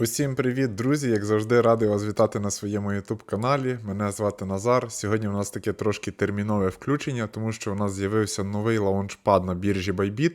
Усім привіт, друзі! Як завжди, радий вас вітати на своєму YouTube каналі. Мене звати Назар. Сьогодні у нас таке трошки термінове включення, тому що у нас з'явився новий лаунчпад на біржі Bybit.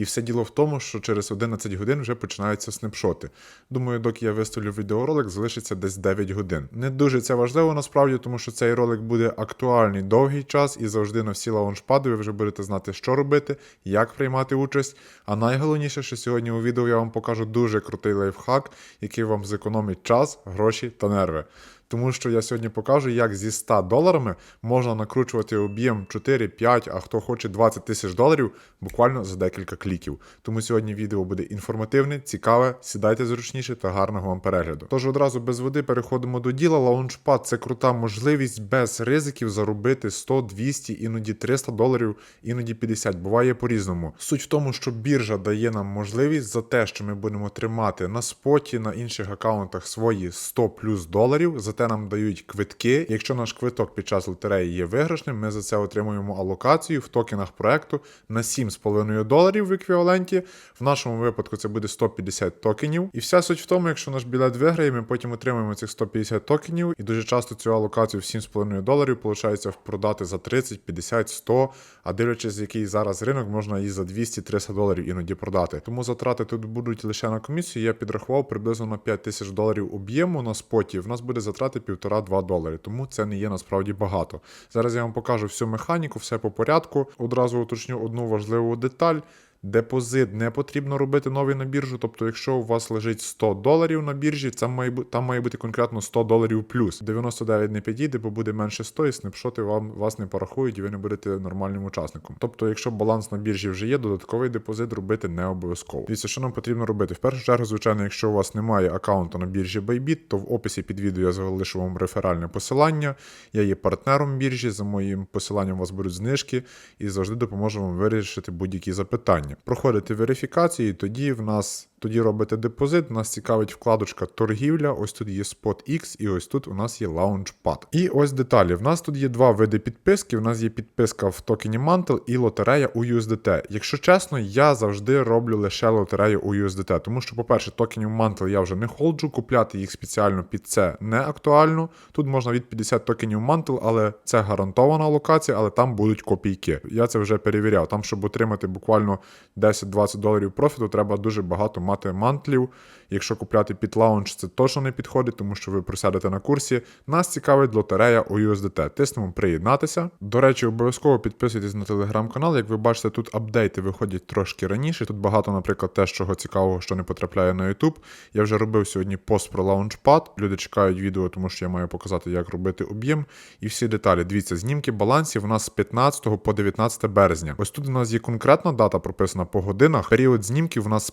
І все діло в тому, що через 11 годин вже починаються снапшоти. Думаю, доки я виставлю відеоролик, залишиться десь 9 годин. Не дуже це важливо насправді, тому що цей ролик буде актуальний довгий час і завжди на всі лаунчпади ви вже будете знати, що робити, як приймати участь. А найголовніше, що сьогодні у відео я вам покажу дуже крутий лайфхак, який вам зекономить час, гроші та нерви. Тому що я сьогодні покажу, як зі 100 доларами можна накручувати об'єм 4, 5, а хто хоче 20 тисяч доларів буквально за декілька кліків. Тому сьогодні відео буде інформативне, цікаве, сідайте зручніше та гарного вам перегляду. Тож одразу без води переходимо до діла. Launchpad – це крута можливість без ризиків заробити 100, 200, іноді 300 доларів, іноді 50. Буває по-різному. Суть в тому, що біржа дає нам можливість за те, що ми будемо тримати на споті, на інших аккаунтах свої 100 плюс доларів. За те нам дають квитки. Якщо наш квиток під час лотереї є виграшним, ми за це отримуємо алокацію в токенах проекту на 7,5 доларів в еквіваленті. В нашому випадку це буде 150 токенів. І вся суть в тому, якщо наш білет виграє, ми потім отримаємо цих 150 токенів, і дуже часто цю алокацію в 7,5 доларів виходить продати за 30, 50, 100, а дивлячись, який зараз ринок, можна і за 200-300 доларів іноді продати. Тому затрати тут будуть лише на комісію. Я підрахував приблизно на 5 тисяч доларів об'єму на споті. В нас буде затрати 1,5-2 долари, тому це не є насправді багато. Зараз я вам покажу всю механіку, все по порядку. Одразу уточню одну важливу деталь. Депозит не потрібно робити новий на біржу. Тобто, якщо у вас лежить 100 доларів на біржі, це має там має бути конкретно 100 доларів плюс. 99 не підійде, бо буде менше 100, і снапшоти вам вас не порахують, і ви не будете нормальним учасником. Тобто, якщо баланс на біржі вже є, додатковий депозит робити не обов'язково. Дивіться, що нам потрібно робити? В першу чергу, звичайно, якщо у вас немає аккаунту на біржі Bybit, то в описі під відео я залишу вам реферальне посилання. Я є партнером біржі. За моїм посиланням у вас будуть знижки і завжди допоможу вам вирішити будь-які запитання. Проходите верифікацію, і тоді в нас тоді робите депозит. Нас цікавить вкладочка торгівля. Ось тут є Spot X, і ось тут у нас є Launchpad. І ось деталі. В нас тут є два види підписки. В нас є підписка в токені Mantle і лотерея у USDT. Якщо чесно, я завжди роблю лише лотерею у USDT, тому що, по-перше, токенів Mantle я вже не холджу, купляти їх спеціально під це не актуально. Тут можна від 50 токенів Mantle, але це гарантована локація, але там будуть копійки. Я це вже перевіряв. Там, щоб отримати буквально 10-20 доларів профіту, треба дуже багато мати мантлів. Якщо купляти під лаунч, це точно не підходить, тому що ви просядете на курсі. Нас цікавить лотерея у USDT. Тиснемо приєднатися. До речі, обов'язково підписуйтесь на телеграм-канал. Як ви бачите, тут апдейти виходять трошки раніше. Тут багато, наприклад, теж чого цікавого, що не потрапляє на YouTube. Я вже робив сьогодні пост про лаунчпад. Люди чекають відео, тому що я маю показати, як робити об'єм і всі деталі. Дивіться, знімки балансів у нас з 15 по 19 березня. Ось тут у нас є конкретна дата прописана по годинах. Період знімків у нас з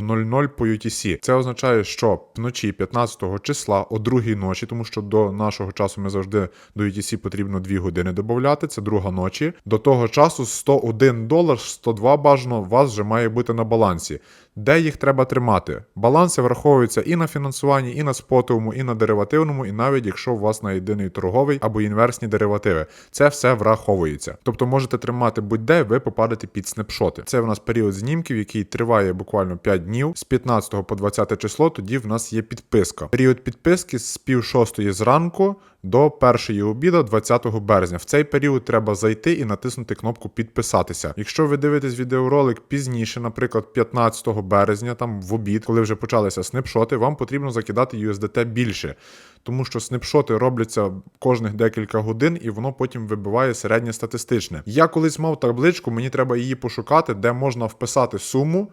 15.00 по UTC. Це означає, що вночі 15 числа о другій ночі, тому що до нашого часу ми завжди до UTC потрібно 2 години додати. Це друга ночі. До того часу 101 долар, 102 бажано у вас вже має бути на балансі. Де їх треба тримати? Баланси враховуються і на фінансуванні, і на спотовому, і на деривативному, і навіть якщо у вас на єдиний торговий або інверсні деривативи. Це все враховується. Тобто можете тримати будь-де, ви попадете під снапшоти. Це в нас період знімків, який триває буквально 5 днів з 15 по 20 число. Тоді в нас є підписка. Період підписки з пів шостої зранку до першої обіду 20 березня. В цей період треба зайти і натиснути кнопку підписатися. Якщо ви дивитесь відеоролик пізніше, наприклад, 15 березня, там в обід, коли вже почалися снапшоти, вам потрібно закидати USDT більше. Тому що снапшоти робляться кожних декілька годин, і воно потім вибиває середнє статистичне. Я колись мав табличку, мені треба її пошукати, де можна вписати суму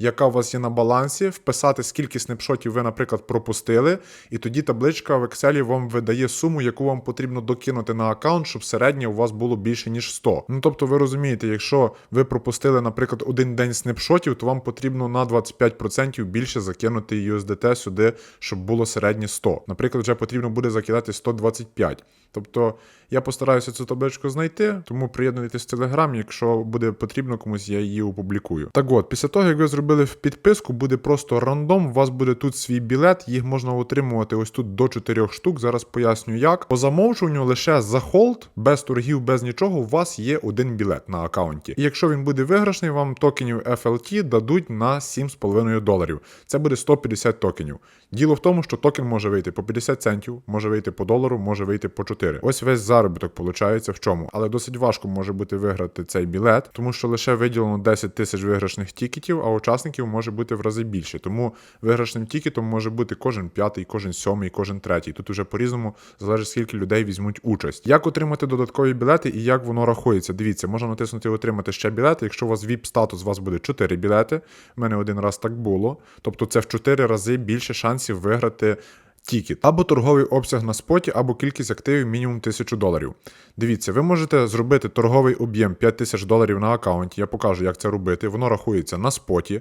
яка у вас є на балансі, вписати, скільки снапшотів ви, наприклад, пропустили, і тоді табличка в Excel вам видає суму, яку вам потрібно докинути на аккаунт, щоб середнє у вас було більше, ніж 100. Ну тобто, ви розумієте, якщо ви пропустили, наприклад, один день снапшотів, то вам потрібно на 25% більше закинути USDT сюди, щоб було середнє 100. Наприклад, вже потрібно буде закидати 125. Тобто я постараюся цю табличку знайти, тому приєднуйтесь в Telegram, якщо буде потрібно комусь, я її опублікую. Так от, після того, як ви зробили забили в підписку, буде просто рандом. У вас буде тут свій білет, їх можна отримувати ось тут до 4 штук. Зараз поясню як. По замовчуванню лише за холд, без торгів, без нічого, у вас є один білет на аккаунті. І якщо він буде виграшний, вам токенів FLT дадуть на 7,5 доларів. Це буде 150 токенів. Діло в тому, що токен може вийти по 50 центів, може вийти по долару, може вийти по 4. Ось весь заробіток виходить в чому. Але досить важко може бути виграти цей білет, тому що лише виділено 10 тисяч виграшних тікетів, а учасників може бути в рази більше. Тому виграшним тікетом може бути кожен п'ятий, кожен сьомий, кожен третій. Тут уже по-різному залежить, скільки людей візьмуть участь. Як отримати додаткові білети і як воно рахується? Дивіться, можна натиснути отримати ще білети. Якщо у вас VIP статус, у вас буде 4 білети. У мене один раз так було. Тобто це в 4 рази більше шансів виграти. Тікет або торговий обсяг на споті, або кількість активів мінімум 1000 доларів. Дивіться, ви можете зробити торговий об'єм 5000 доларів на аккаунті. Я покажу, як це робити. Воно рахується на споті,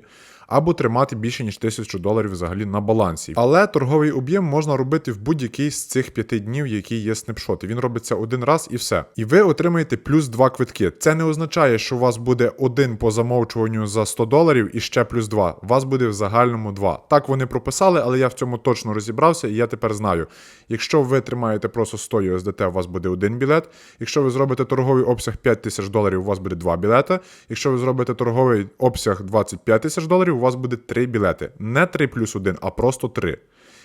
або тримати більше ніж 1000 доларів взагалі на балансі. Але торговий об'єм можна робити в будь-який з цих п'яти днів, які є снапшоти. Він робиться один раз і все. І ви отримаєте плюс два квитки. Це не означає, що у вас буде один по замовчуванню за 100 доларів і ще плюс два. У вас буде в загальному два. Так вони прописали, але я в цьому точно розібрався, і я тепер знаю. Якщо ви тримаєте просто 100 USDT, у вас буде один білет. Якщо ви зробите торговий обсяг 5 тисяч доларів, у вас буде два білети. Якщо ви зробите торговий обсяг 25 тисяч доларів, у вас буде три білети. Не 3 плюс 1, а просто 3.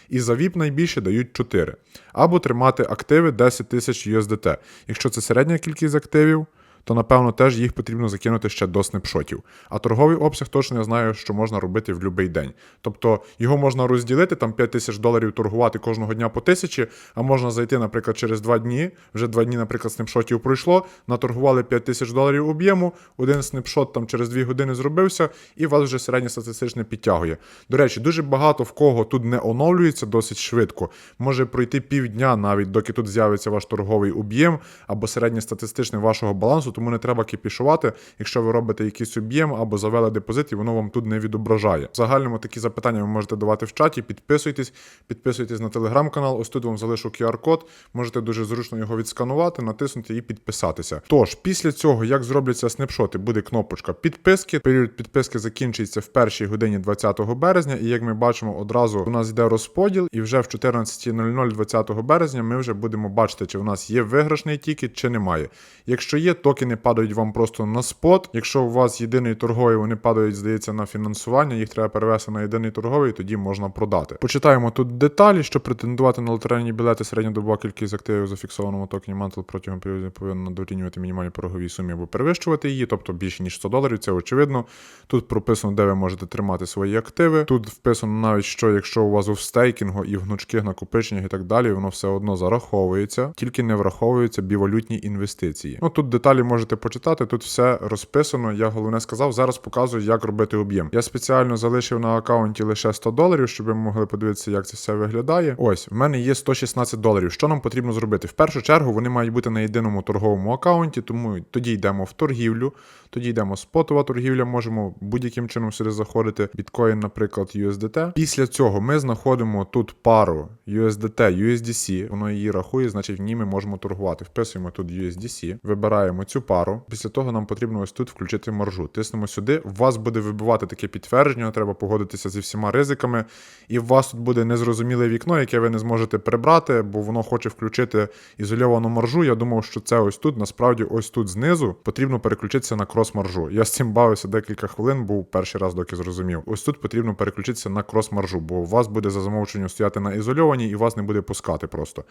І за VIP найбільше дають 4. Або тримати активи 10 тисяч USDT. Якщо це середня кількість активів, то напевно теж їх потрібно закинути ще до снапшотів. А торговий обсяг точно я знаю, що можна робити в будь-який день. Тобто його можна розділити, там 5 тисяч доларів торгувати кожного дня по тисячі, а можна зайти, наприклад, через 2 дні. Вже 2 дні, наприклад, снапшотів пройшло, наторгували 5 тисяч доларів об'єму, один снапшот там через 2 години зробився, і вас вже середньостатистичне підтягує. До речі, дуже багато в кого тут не оновлюється досить швидко. Може пройти півдня навіть, доки тут з'явиться ваш торговий об'єм або середньостатистичний вашого балансу, тому не треба кипішувати, якщо ви робите якийсь об'єм або завели депозит, і воно вам тут не відображає. В загальному такі запитання ви можете давати в чаті. Підписуйтесь, підписуйтесь на телеграм-канал. Ось тут вам залишу QR-код. Можете дуже зручно його відсканувати, натиснути і підписатися. Тож, після цього, як зробляться снапшоти, буде кнопочка підписки. Період підписки закінчується в першій годині 20 березня, і як ми бачимо, одразу у нас йде розподіл, і вже в 14.00 20 березня ми вже будемо бачити, чи в нас є виграшний тікет, чи немає. Якщо є, токени падають вам просто на спот. Якщо у вас єдиний торговий, вони падають, здається, на фінансування, їх треба перевести на єдиний торговий, тоді можна продати. Почитаємо тут деталі, щоб претендувати на лотерейні білети, середньодобова кількість активів у зафіксованому токені Mantle протягом періоду повинна дорівнювати мінімальній пороговій сумі або перевищувати її, тобто більше ніж 100 доларів, це очевидно. Тут прописано, де ви можете тримати свої активи. Тут вписано навіть, що якщо у вас у стейкінгу і в гнучких накопиченнях і так далі, воно все одно зараховується, тільки не враховуються бівалютні інвестиції. Ну тут деталі можете почитати, тут все розписано. Я головне сказав, зараз показую, як робити об'єм. Я спеціально залишив на аккаунті лише 100 доларів, щоб ви могли подивитися, як це все виглядає. Ось, в мене є 116 доларів. Що нам потрібно зробити? В першу чергу вони мають бути на єдиному торговому аккаунті, тому тоді йдемо в торгівлю, тоді йдемо спотова торгівля, можемо будь-яким чином сюди заходити. Біткоін, наприклад, USDT. Після цього ми знаходимо тут пару USDT, USDC, воно її рахує, значить в ній ми можемо торгувати. Вписуємо тут USDC, вибираємо цю пару. Після того нам потрібно ось тут включити маржу. Тиснемо сюди. У вас буде вибивати таке підтвердження, треба погодитися зі всіма ризиками. І у вас тут буде незрозуміле вікно, яке ви не зможете прибрати, бо воно хоче включити ізольовану маржу. Я думав, що це ось тут. Насправді, ось тут знизу потрібно переключитися на крос-маржу. Я з цим бавився декілька хвилин, був перший раз, доки зрозумів. Ось тут потрібно переключитися на крос-маржу, бо у вас буде за замовченням стояти на ізольованій і вас не буде пускати просто.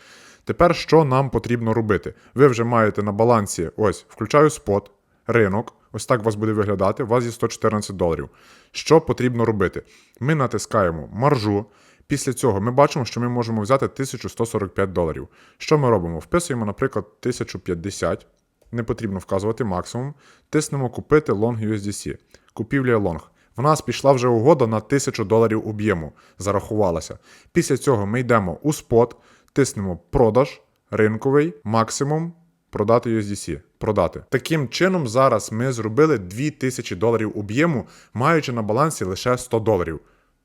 Тепер що нам потрібно робити? Ви вже маєте на балансі ось включаю спот, ринок. Ось так у вас буде виглядати. У вас є 114 доларів. Що потрібно робити? Ми натискаємо маржу. Після цього ми бачимо, що ми можемо взяти 1145 доларів. Що ми робимо? Вписуємо, наприклад, 1050. Не потрібно вказувати максимум. Тиснемо купити long USDC. Купівля long. В нас пішла вже угода на 1000 доларів об'єму. Зарахувалася. Після цього ми йдемо у спот, тиснемо продаж, ринковий, максимум, продати USDC. Продати. Таким чином, зараз ми зробили 2000 доларів об'єму, маючи на балансі лише 100 доларів.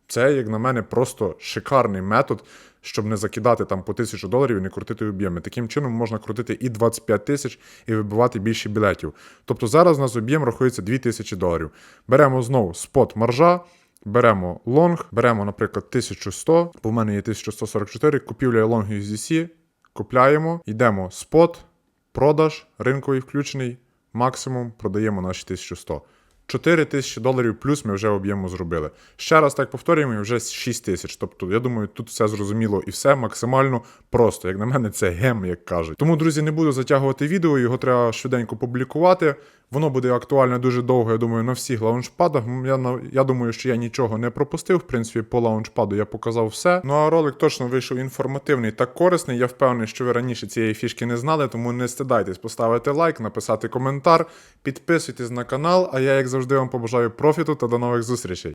Це, як на мене, просто шикарний метод, щоб не закидати там по 1000 доларів і не крутити об'єми. Таким чином можна крутити і 25 тисяч і вибивати більше білетів. Тобто зараз у нас об'єм рахується 2000 доларів. Беремо знову спот маржа, беремо лонг, беремо, наприклад, 1100, бо в мене є 1144, купівля лонг USDC, купляємо, йдемо спот, продаж, ринковий включений, максимум продаємо наші 1100. 4 тисячі доларів плюс ми вже об'єму зробили. Ще раз так повторюємо, і вже 6 тисяч. Тобто, я думаю, тут все зрозуміло і все максимально просто. Як на мене, це гем, як кажуть. Тому, друзі, не буду затягувати відео, його треба швиденько публікувати. Воно буде актуальне дуже довго, я думаю, на всіх лаунчпадах. Я, я думаю, що я нічого не пропустив. В принципі, по лаунчпаду я показав все. Ну а ролик точно вийшов інформативний та корисний. Я впевнений, що ви раніше цієї фішки не знали, тому не стидайтесь поставити лайк, написати коментар, підписуйтесь на канал. А я, як завжди, вам побажаю профіту та до нових зустрічей.